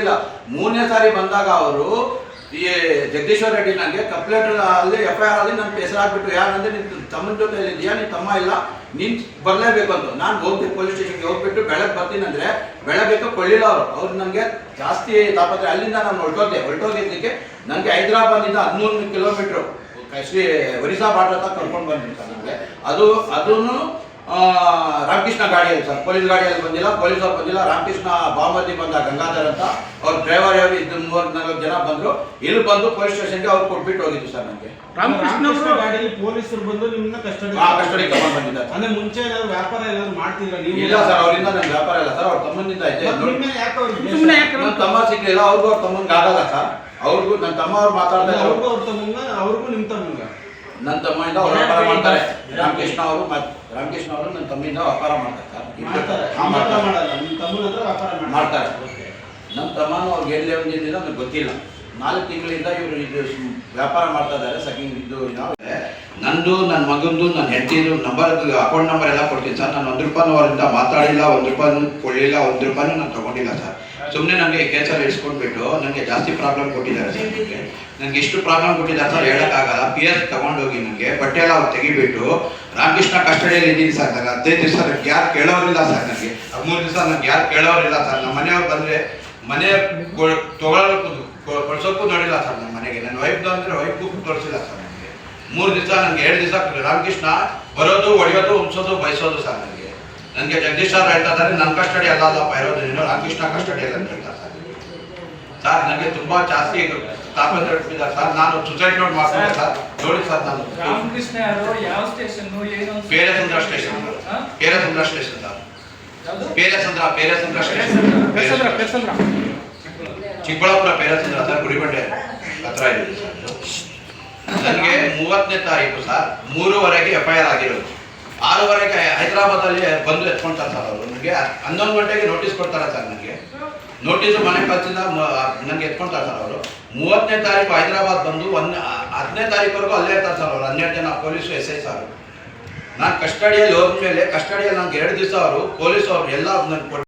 ಹೇಳಿಲ್ಲ ಮೂರನೇ ಸಾರಿ ಬಂದಾಗ ಅವರು ಈ ಜಗದೀಶ್ವರ ರೆಡ್ಡಿ ನನಗೆ ಕಂಪ್ಲೇಂಟ್ ಅಲ್ಲಿ ಎಫ್ ಐ ಆರ್ ಅಲ್ಲಿ ನನ್ನ ಹೆಸರು ಹಾಕ್ಬಿಟ್ಟು ಯಾರಂದ್ರೆ ನಿನ್ನ ತಮ್ಮನ ಜೊತೆ ಇದೆಯಾ ನಿನ್ನ ತಮ್ಮ ಇಲ್ಲ. ನೀನು ಬರಲೇಬೇಕು ಅಂತ. ನಾನು ಹೋಗ್ಬೇಕು ಪೊಲೀಸ್ ಸ್ಟೇಷನ್ಗೆ ಹೋಗ್ಬಿಟ್ಟು ಬೆಳಗ್ಗೆ ಬರ್ತೀನಿ ಅಂದ್ರೆ ಬೆಳಗ್ಗೆ ಕೊಳ್ಳಿಲ್ಲ ಅವರು. ಅವ್ರು ನನಗೆ ಜಾಸ್ತಿ ತಾಪತ್ರೆ. ಅಲ್ಲಿಂದ ನಾನು ಹೊರಟೋದೆ. ಹೊರಟೋಗಿದ್ದಕ್ಕೆ ನನಗೆ ಹೈದರಾಬಾದಿಂದ ಹದಿಮೂರು ಕಿಲೋಮೀಟ್ರು ಶ್ರೀ ಒರಿಸ್ಸಾ ಬಾರ್ಡರ್ ಕರ್ಕೊಂಡು ಬಂದಿರ್ತಾರೆ ನನಗೆ ಅದು ಅದನ್ನು ರಾಮಕೃಷ್ಣ ಗಾಡಿಯಲ್ಲಿ ಸರ್ ಪೊಲೀಸ್ ಗಾಡಿಯಲ್ಲಿ ಬಂದಿಲ್ಲ ಪೊಲೀಸ್ ಅವ್ರು ಬಂದಿಲ್ಲ ರಾಮಕೃಷ್ಣ ಬಾಮತಿ ಬಂದ ಗಂಗಾಧರ್ ಅಂತ ಅವ್ರ ಡ್ರೈವರ್ ಯಾರು? ಇದ್ದು ಮೂವರ್ ನಾಲ್ಕು ಜನ ಬಂದ್ರು. ಇಲ್ಲಿ ಬಂದು ಪೊಲೀಸ್ ಸ್ಟೇಷನ್ಗೆ ಅವ್ರು ಕೊಟ್ಬಿಟ್ಟು ಹೋಗಿದ್ದು ಸರ್ ನನಗೆ ರಾಮಕೃಷ್ಣ ಗಾಡಿಯಲ್ಲಿ ಪೊಲೀಸರು ಬಂದು ನಿಮ್ಮನ್ನ ಕಸ್ಟಡಿ ಆ ಕಸ್ಟಡಿ ಕರ್ಕೊಂಡು ಬಂದಿದ್ದಾರೆ. ಅಂದ್ರೆ ಮುಂಚೆ ಏನಾದ್ರು ವ್ಯಾಪಾರ ಏನಾದ್ರು ಮಾಡ್ತಿದ್ರ ನೀವು? ಇಲ್ಲ ಸರ್ ಅವರಿಂದ ನನ್ನ ವ್ಯಾಪಾರ ಇಲ್ಲ ಸರ್ ಅವ್ರ ತಮ್ಮನಿಂದ ದ್ವೇಷ? ಯಾಕೆ ನನ್ನ ತಮ್ಮ ಸಿಗ್ಲಿಲ್ಲ ಅವ್ರಿಗೂ ಅವ್ರ ತಮ್ಮನಿಗೆ ಆಗಲ್ಲ ಸರ್. ಅವ್ರಿಗೂ ನನ್ನ ತಮ್ಮ ಅವ್ರು ಮಾತಾಡ್ತಾರೆ ಅವ್ರಿಗೂ ಅವ್ರ ತಮ್ಮಂಗ ಅವ್ರಿಗೂ ನಿಮ್ ತಮ್ಮಂಗ. ನನ್ನ ತಮ್ಮಿಂದ ಅವ್ರು ವ್ಯಾಪಾರ ಮಾಡ್ತಾರೆ. ರಾಮಕೃಷ್ಣ. ಅವರು ಮತ್ತೆ ರಾಮಕೃಷ್ಣ ಅವರು ನನ್ನ ತಮ್ಮಿಂದ ವ್ಯಾಪಾರ ಮಾಡ್ತಾರೆ. ಮಾಡ್ತಾರೆ. ನಿಮ್ಮ ತಮ್ಮನ ಅವ್ರಿಗೆ ಎಲ್ಲಿ ಒಂದಿನ ನನಗೆ ಗೊತ್ತಿಲ್ಲ. ನಾಲ್ಕು ತಿಂಗಳಿಂದ ಇವರು ಇದು ವ್ಯಾಪಾರ ಮಾಡ್ತಾ ಇದ್ದಾರೆ. ಸಕಿಂಗ್ ಇದು ನಾವು ನಂದು ನನ್ನ ಮಗಂದು ನನ್ನ ಹೆಂಡತಿದು ನಂಬರ್ ಅಕೌಂಟ್ ನಂಬರ್ ಎಲ್ಲ ಕೊಡ್ತೀನಿ ಸರ್ ನಾನು ಒಂದು ರೂಪಾಯಿ ಅವರಿಂದ ಮಾತಾಡಿಲ್ಲ, ಒಂದು ರೂಪಾಯಿ ಕೊಡಲಿಲ್ಲ, ಒಂದು ರೂಪಾಯಿನೂ ನಾನು ತಗೊಂಡಿಲ್ಲ ಸರ್ ಸುಮ್ಮನೆ ನನಗೆ ಕೇಸಲ್ಲಿ ಇಳಿಸ್ಕೊಂಡ್ಬಿಟ್ಟು ನನಗೆ ಜಾಸ್ತಿ ಪ್ರಾಬ್ಲಮ್ ಕೊಟ್ಟಿದ್ದಾರೆ ಸರ್ ನನಗೆ ನನಗೆ ಎಷ್ಟು ಪ್ರಾಬ್ಲಮ್ ಕೊಟ್ಟಿದ್ದಾರೆ ಸರ್ ಹೇಳೋಕ್ಕಾಗಲ್ಲ. ಪಿ ಎಸ್ ತಗೊಂಡೋಗಿ ನನಗೆ ಬಟ್ಟೆ ಎಲ್ಲ ಅವ್ರು ತೆಗಿಬಿಟ್ಟು ರಾಮಕೃಷ್ಣ ಕಸ್ಟಡಿಯಲ್ಲಿ ಇದ್ದೀನಿ ಸರ್ ನನಗೆ ಹದಿನೈದು ದಿವಸ ನನಗೆ ಯಾರು ಕೇಳೋರಿಲ್ಲ ಸರ್ ನನಗೆ ಹದಿಮೂರು ದಿವಸ ನನಗೆ ಯಾರು ಕೇಳೋರಿಲ್ಲ ಸರ್ ನಮ್ಮ ಮನೆಯವ್ರು ಬಂದರೆ ಮನೆ ಕೊ- ತಗೊಳ್ಳೋಕ್ಕೂ ಕೊ- ಕೊಡ್ಸೋಕ್ಕೂ ನೋಡಿಲ್ಲ ಸರ್ ನಮ್ಮ ಮನೆಗೆ. ನನ್ನ ವೈಫ್ದು ಅಂದರೆ ವೈಫ್ಗೂ ತೋರಿಸಿಲ್ಲ ಸರ್ ಮೂರು ದಿವಸ ನನಗೆ ಎರಡು ದಿವಸ ರಾಮಕೃಷ್ಣ ಬರೋದು ಹೊಡೆಯೋದು ಉಂಸೋದು ಬಯಸೋದು ಸರ್ ನನಗೆ. ನನಗೆ ಜಗದೀಶ್ ಸರ್ ಹೇಳ್ತಾ ಇದ್ದಾರೆ ನನ್ನ ಕಸ್ಟಡಿ ಅಲ್ಲ ಅಲ್ಲಪ್ಪ ಇರೋದು ನೀನು. ರಾಮಕೃಷ್ಣ ಕಸ್ಟಡಿ ಅಲ್ಲ ಅಂತ ಹೇಳ್ತಾರೆ ಸರ್ ಸರ್ ನನಗೆ ತುಂಬಾ ಜಾಸ್ತಿ ತಾಪತ್ರ ಇಟ್ಟಿದ್ದಾರೆ ಸರ್ ನಾನು ಸುಸೈಡ್ ನೋಟ್ ಮಾಡ್ಕೊಂಡೆ ಸರ್. ನೋಡಿ ಸರ್ ನಾನು. ರಾಮಕೃಷ್ಣ ಯಾವ station Peresandra station? Peresandra station sir. Perasandra Perasandra station Chikkaballapura Perasandra sir Gudibande ಹತ್ರ ಇದೆ. ಸರ್ ಮೂವತ್ತನೇ ತಾರೀಕು ಸರ್, ಮೂರುವರೆಗೆ ಎಫ್ ಐ ಆರ್ ಆಗಿರೋದು. ಆರೂವರೆಗೆ ಹೈದರಾಬಾದಲ್ಲಿ ಬಂದು ಎತ್ಕೊಂತಾರೆ ಸರ್ ಅವರು. ನನಗೆ ಹನ್ನೊಂದು ಗಂಟೆಗೆ ನೋಟಿಸ್ ಕೊಡ್ತಾರೆ ಸರ್ ನನಗೆ. ನೋಟಿಸ್ ಮನೆ ಕಳ್ಸಿಂದ ನನಗೆ ಎತ್ಕೊಂತಾರೆ ಸರ್ ಅವರು. ಮೂವತ್ತನೇ ತಾರೀಕು ಹೈದರಾಬಾದ್ ಬಂದು ಒಂದು ಹತ್ತನೇ ತಾರೀಕುವರೆಗೂ ಅಲ್ಲೇ ಇರ್ತಾರೆ ಸರ್ ಅವರು. ಹನ್ನೆರಡು ಜನ ಪೊಲೀಸು, ಎಸ್ ಐ ಸರ್. ನಾನು ಕಸ್ಟಡಿಯಲ್ಲಿ ಹೋದ್ಮೇಲೆ ಕಸ್ಟಡಿಯಲ್ಲಿ ನನಗೆ ಎರಡು ದಿವಸ ಅವರು, ಪೊಲೀಸ್ ಅವರು ಎಲ್ಲ ನನಗೆ